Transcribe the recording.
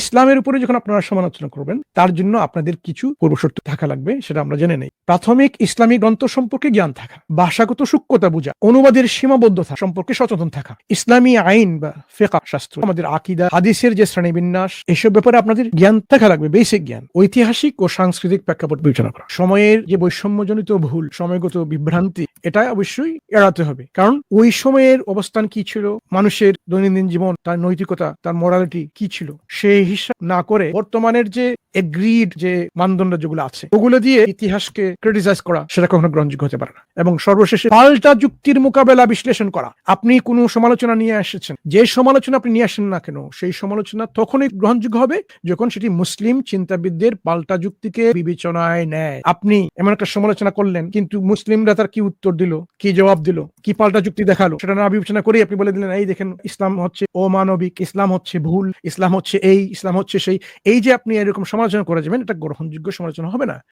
ইসলামের উপরে যখন আপনারা সমালোচনা করবেন, তার জন্য আপনাদের কিছু পূর্বশর্ত থাকা লাগবে, সেটা আমরা জেনে নেই। প্রাথমিক ইসলামী গ্রন্থ সম্পর্কে জ্ঞান থাকা, ভাষাগত সূক্ষ্মতা বোঝা, অনুবাদের সীমাবদ্ধতা সম্পর্কে সচেতন থাকা, ইসলামী আইন বা ফেকা শাস্ত্র, আমাদের আকিদা, হাদিসের যে শ্রেণীবিন্যাস, এসব ব্যাপারে আপনাদের জ্ঞান থাকা লাগবে বেসিক জ্ঞান, ঐতিহাসিক ও সাংস্কৃতিক প্রেক্ষাপট বিবেচনা করা। সময়ের যে বৈষম্যজনিত ভুল, সময়গত বিভ্রান্তি, এটা অবশ্যই এড়াতে হবে। কারণ ওই সময়ের অবস্থান কি ছিল? মানুষের দৈনন্দিন জীবন, তার নৈতিকতা, তার মোরালিটি কি ছিল? সেই হিসাব না করে বর্তমানের যে এগ্রিড যে মানদণ্ড যেগুলো আছে, ওগুলো দিয়ে ইতিহাসকে ক্রিটিসাইজ করা সেটা কখনো গ্রহণযোগ্য হতে পারে না। এবং সর্বশেষে পাল্টা যুক্তির মোকাবেলা বিশ্লেষণ করা। আপনি কোনো সমালোচনা নিয়ে এসেছেন, যে সমালোচনা আপনি নিয়ে আসেন না কেন, সেই সমালোচনা তখনই গ্রহণযোগ্য হবে যখন সেটি মুসলিম চিন্তাবিদদের পাল্টা যুক্তিকে বিবেচনায় নেয়। আপনি এমন একটা সমালোচনা করলেন, কিন্তু মুসলিমরা তার কি উত্তর দিল, কি জবাব দিল, কি পাল্টা যুক্তি দেখাল, সেটা না বিবেচনা করে আপনি বলে দিলেন, এই দেখেন, ইসলাম হচ্ছে অমানবিক, ইসলাম হচ্ছে ভুল, ইসলাম হচ্ছে এই ইসলাম হচ্ছে সেই, এই যে আপনি এরকম সমালোচনা করে যাবেন, এটা গ্রহণযোগ্য সমালোচনা হবে না।